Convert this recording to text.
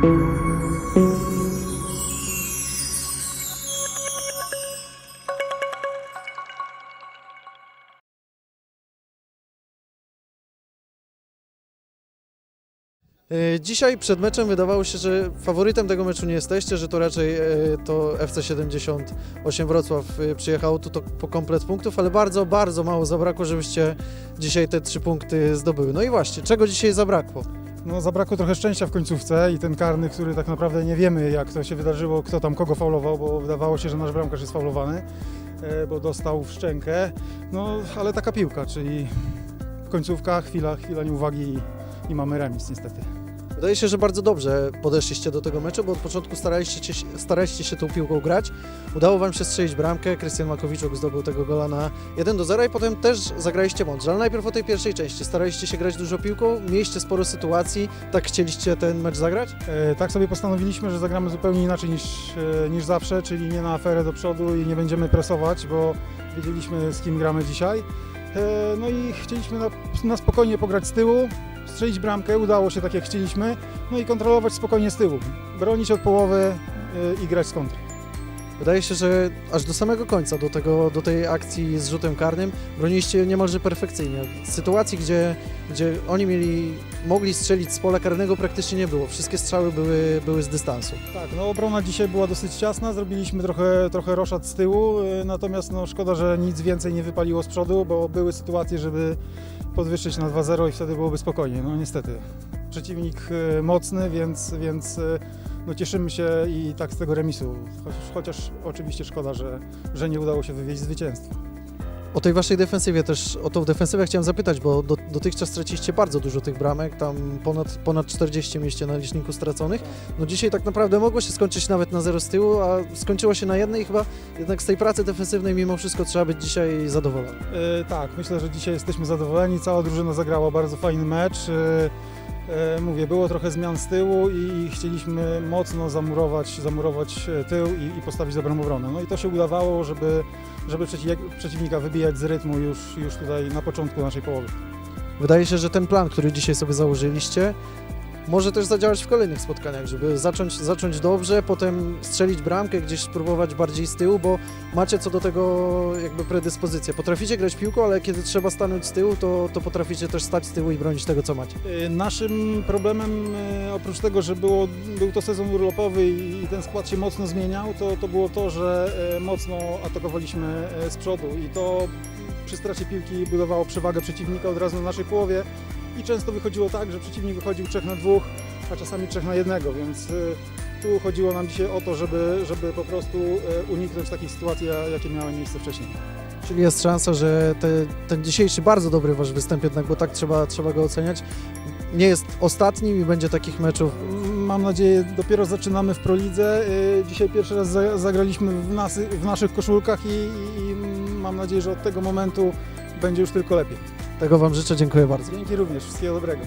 E, Dzisiaj przed meczem wydawało się, że faworytem tego meczu nie jesteście, że to raczej e, to FC78 Wrocław e, przyjechało tu to po komplet punktów, ale bardzo, bardzo mało zabrakło, żebyście dzisiaj te trzy punkty zdobyły. No i właśnie, czego dzisiaj zabrakło? No, zabrakło trochę szczęścia w końcówce i ten karny, który tak naprawdę nie wiemy jak to się wydarzyło, kto tam kogo faulował, bo wydawało się, że nasz bramkarz jest faulowany, e, bo dostał w szczękę. No, ale taka piłka, czyli końcówka, chwila, chwila nieuwagi i, i mamy remis niestety. Wydaje się, że bardzo dobrze podeszliście do tego meczu, bo od początku staraliście się, staraliście się tą piłką grać. Udało Wam się strzelić bramkę, Krystian Makowiczuk zdobył tego gola na 1 do 0 i potem też zagraliście mądrze. Ale najpierw o tej pierwszej części. Staraliście się grać dużo piłką, mieliście sporo sytuacji, tak chcieliście ten mecz zagrać? E, tak sobie postanowiliśmy, że zagramy zupełnie inaczej niż, e, niż zawsze, czyli nie na aferę do przodu i nie będziemy presować, bo wiedzieliśmy z kim gramy dzisiaj. E, no i chcieliśmy na, na spokojnie pograć z tyłu, strzelić bramkę, udało się tak jak chcieliśmy, no i kontrolować spokojnie z tyłu, bronić od połowy e, i grać z kontry. Wydaje się, że aż do samego końca, do, tego, do tej akcji z rzutem karnym, broniliście niemalże perfekcyjnie. Sytuacji, gdzie, gdzie oni mieli, mogli strzelić z pola karnego praktycznie nie było. Wszystkie strzały były, były z dystansu. Tak, no obrona dzisiaj była dosyć ciasna, zrobiliśmy trochę, trochę roszad z tyłu, e, natomiast no szkoda, że nic więcej nie wypaliło z przodu, bo były sytuacje, żeby podwyższyć na 2-0 i wtedy byłoby spokojnie. No niestety. Przeciwnik e, mocny, więc, więc e, no cieszymy się i tak z tego remisu. Chociaż, chociaż oczywiście szkoda, że, że nie udało się wywieźć zwycięstwa. O tej waszej defensywie też, o tą defensywę chciałem zapytać, bo do, dotychczas straciliście bardzo dużo tych bramek, tam ponad, ponad 40 mieliście na liczniku straconych. No dzisiaj tak naprawdę mogło się skończyć nawet na zero z tyłu, a skończyło się na jednej chyba jednak z tej pracy defensywnej mimo wszystko trzeba być dzisiaj zadowolony. E, tak, myślę, że dzisiaj jesteśmy zadowoleni. Cała drużyna zagrała bardzo fajny mecz. E, mówię, było trochę zmian z tyłu i chcieliśmy mocno zamurować, zamurować e, tył i, i postawić dobrą obronę. No i to się udawało, żeby, żeby przeciw, przeciwnika wybijać z rytmu już, już tutaj na początku naszej połowy. Wydaje się, że ten plan, który dzisiaj sobie założyliście, może też zadziałać w kolejnych spotkaniach, żeby zacząć, zacząć dobrze, potem strzelić bramkę, gdzieś spróbować bardziej z tyłu, bo macie co do tego jakby predyspozycję. Potraficie grać piłką, ale kiedy trzeba stanąć z tyłu, to, to potraficie też stać z tyłu i bronić tego, co macie. E, Naszym problemem, e, oprócz tego, że było, był to sezon urlopowy i ten skład się mocno zmieniał, to, to było to, że e, mocno atakowaliśmy z przodu i to przy stracie piłki budowało przewagę przeciwnika od razu na naszej połowie i często wychodziło tak, że przeciwnik wychodził 3 na 2, a czasami 3 na 1, więc e, tu chodziło nam dzisiaj o to, żeby, żeby po prostu e, uniknąć takich sytuacji, jakie miały miejsce wcześniej. Czyli jest szansa, że te, ten dzisiejszy bardzo dobry wasz występ jednak, bo tak trzeba, trzeba go oceniać, nie jest ostatnim i będzie takich meczów Mam nadzieję, dopiero zaczynamy w Prolidze. Y, Dzisiaj pierwszy raz za- zagraliśmy w, w naszych koszulkach i, i mam nadzieję, że od tego momentu będzie już tylko lepiej. Tego Wam życzę, dziękuję bardzo. Dzięki również, wszystkiego dobrego.